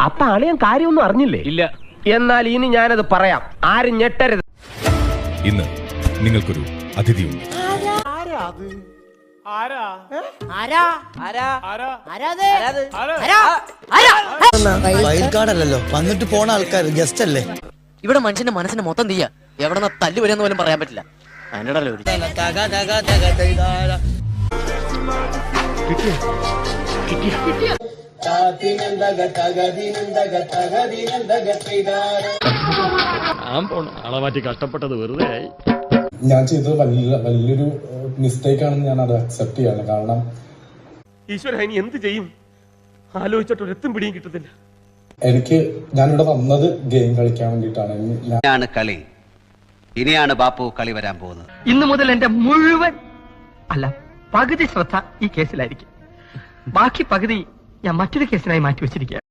അപ്പൊ അളിയൻ കാര്യമൊന്നും അറിഞ്ഞില്ലേ? ഇല്ല. എന്നാൽ ഇനി ഞാനത് പറയാം. ആരും ഞെട്ടരുത്. ഇന്ന് നിങ്ങൾക്കൊരു അതിഥിയുണ്ട്. വൈൽഡ് കാർഡ് അല്ലല്ലോ. വന്നിട്ട് പോണ ആൾക്കാർ ഗസ്റ്റ് അല്ലേ? ഇവിടെ മനുഷ്യന്റെ മനസ്സിന് മൊത്തം തീയ. എവിടെ തല്ലു വരുമെന്ന് പോലും പറയാൻ പറ്റില്ല. അതിനിടല്ലോ ആളെ മാറ്റി കഷ്ടപ്പെട്ടത് വെറുതെ ആയി. ഞാൻ ചെയ്തത് വലിയ വലിയൊരു മിസ്റ്റേക്ക് ആണെന്ന് ഞാൻ അത് അക്സെപ്റ്റ് ചെയ്യാണ്. കാരണം ഈശ്വര ഇനി എന്ത് ചെയ്യും? ആലോചിച്ചിട്ട് ഒരെത്തും പിടിയും കിട്ടത്തില്ല. എനിക്ക് ഞാനിവിടെ വന്നത് ഗെയിം കളിക്കാൻ വേണ്ടിട്ടാണ് ഇനി ഞാൻ കളി. ഇനിയാണ് ബാപ്പു കളി വരാൻ പോകുന്നത്. ഇന്നു മുതൽ എന്റെ മുഴുവൻ അല്ല പകുതി ശ്രദ്ധ ഈ കേസിലായിരിക്കും. ബാക്കി പകുതി ഞാൻ മറ്റൊരു കേസിനായി മാറ്റിവെച്ചിരിക്കുക